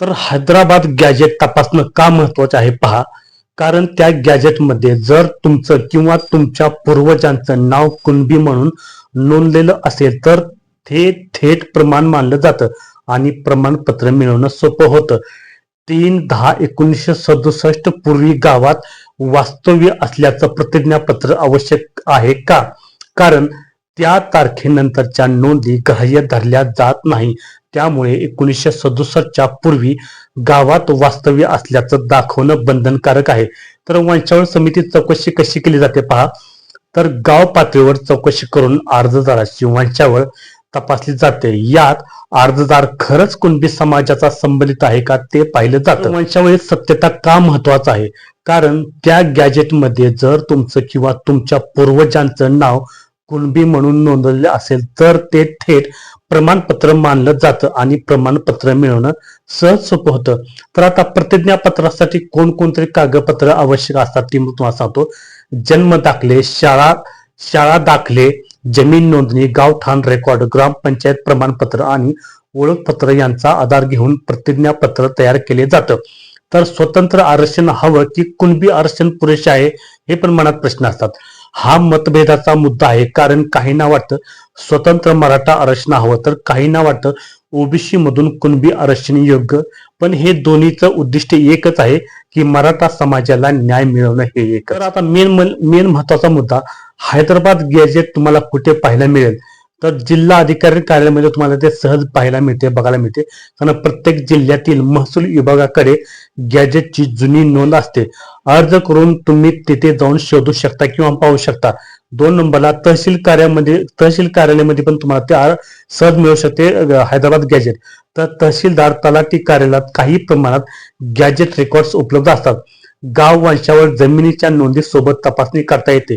तर हैदराबाद गॅजेट तपासणं का महत्वाचं आहे पहा. कारण त्या गॅजेटमध्ये जर तुमचं किंवा तुमच्या पूर्वजांचं नाव कुणबी म्हणून नोंदलेलं असेल तर ते थेट प्रमाण मानलं जातं आणि प्रमाणपत्र मिळवणं सोपं होतं. तीन दहा एकोणीसशे सदुसष्ट पूर्वी गावात वास्तव्य असल्याचं प्रतिज्ञापत्र आवश्यक आहे का? कारण त्या तारखेनंतरच्या नोंदी ग्राह्य धरल्या जात नाही. त्यामुळे एकोणीसशे सदुसष्टच्या पूर्वी गावात वास्तव्य असल्याचं दाखवणं बंधनकारक आहे. तर वंशावळ समिती चौकशी कशी केली जाते पहा. तर गाव पातळीवर चौकशी करून अर्जदाराची वंशावळ तपासली जाते. यात अर्जदार खरंच कुणबी समाजाचा संबंधित आहे का ते पाहिलं जातं. वंशावळीत सत्यता का महत्वाचं आहे? कारण त्या गॅजेटमध्ये जर तुमचं किंवा तुमच्या पूर्वजांचं नाव कुणबी म्हणून नोंदवले असेल तर ते थेट प्रमाणपत्र मानलं जातं आणि प्रमाणपत्र मिळवणं सहज सोपं होतं. तर आता प्रतिज्ञापत्रासाठी कोणकोणतरी कागदपत्र आवश्यक असतात ती मी तुम्हाला सांगतो. जन्म दाखले शाळा शाळा दाखले जमीन नोंदणी गावठाण रेकॉर्ड ग्रामपंचायत प्रमाणपत्र आणि ओळखपत्र यांचा आधार घेऊन प्रतिज्ञापत्र तयार केले जातं. तर स्वतंत्र आरक्षण हवं की कुणबी आरक्षण पुरेसे आहे हे पण मनात प्रश्न असतात. हा मतभेदाचा मुद्दा आहे. कारण काहींना वाटतं स्वतंत्र मराठा आरक्षण हवं तर काहींना वाटतं ओबीसी मधून कुणबी आरक्षण योग्य. पण हे दोन्हीचं उद्दिष्ट एकच आहे की मराठा समाजाला न्याय मिळवणं हे एक तर आता मेन मेन महत्त्वाचा मुद्दा हैदराबाद गॅजेट तुम्हाला कुठे पाहायला मिळेल? तर जिल्हा अधिकारी कार्यालयामध्ये तुम्हाला ते सहज पाहायला मिळते बघायला मिळते. कारण प्रत्येक जिल्ह्यातील महसूल विभागाकडे गॅजेटची जुनी नोंद असते. अर्ज करून तुम्ही तिथे जाऊन शोधू शकता किंवा पाहू शकता. दोन नंबरला तहसील कार्यामध्ये तहसील कार्यालयामध्ये पण तुम्हाला ते सहज मिळू शकते हैदराबाद गॅजेट. तर तहसीलदार तलाठी कार्यालयात काही प्रमाणात गॅजेट रेकॉर्ड्स उपलब्ध असतात. गाव वंशावर जमिनीच्या नोंदी सोबत तपासणी करता येते.